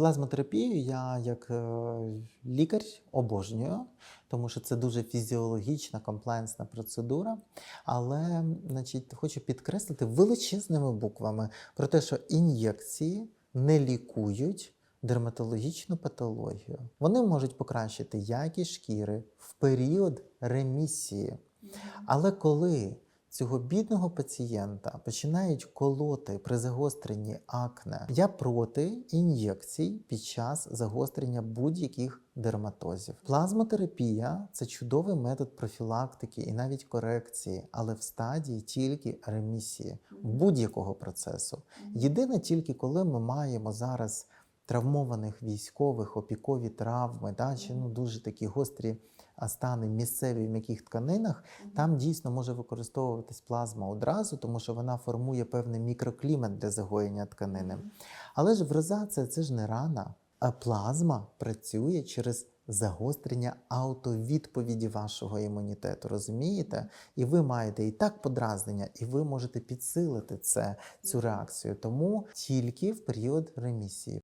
Плазмотерапію я як е, лікар обожнюю, тому що це дуже фізіологічна комплексна процедура. Але значить, хочу підкреслити величезними буквами про те, що ін'єкції не лікують дерматологічну патологію. Вони можуть покращити якість шкіри в період ремісії. Але коли цього бідного пацієнта починають колоти при загостренні акне, я проти ін'єкцій під час загострення будь-яких дерматозів. Плазмотерапія це чудовий метод профілактики і навіть корекції, але в стадії тільки ремісії будь-якого процесу. Єдине тільки коли ми маємо зараз травмованих військових, опікові травми, да, чи ну, дуже такі гострі стани місцеві в м'яких тканинах, там дійсно може використовуватись плазма одразу, тому що вона формує певний мікроклімат для загоєння тканини. Але ж врозація це ж не рана, а плазма працює через загострення автовідповіді вашого імунітету. Розумієте? І ви маєте і так подразнення, і ви можете підсилити це, цю реакцію. Тому тільки в період ремісії.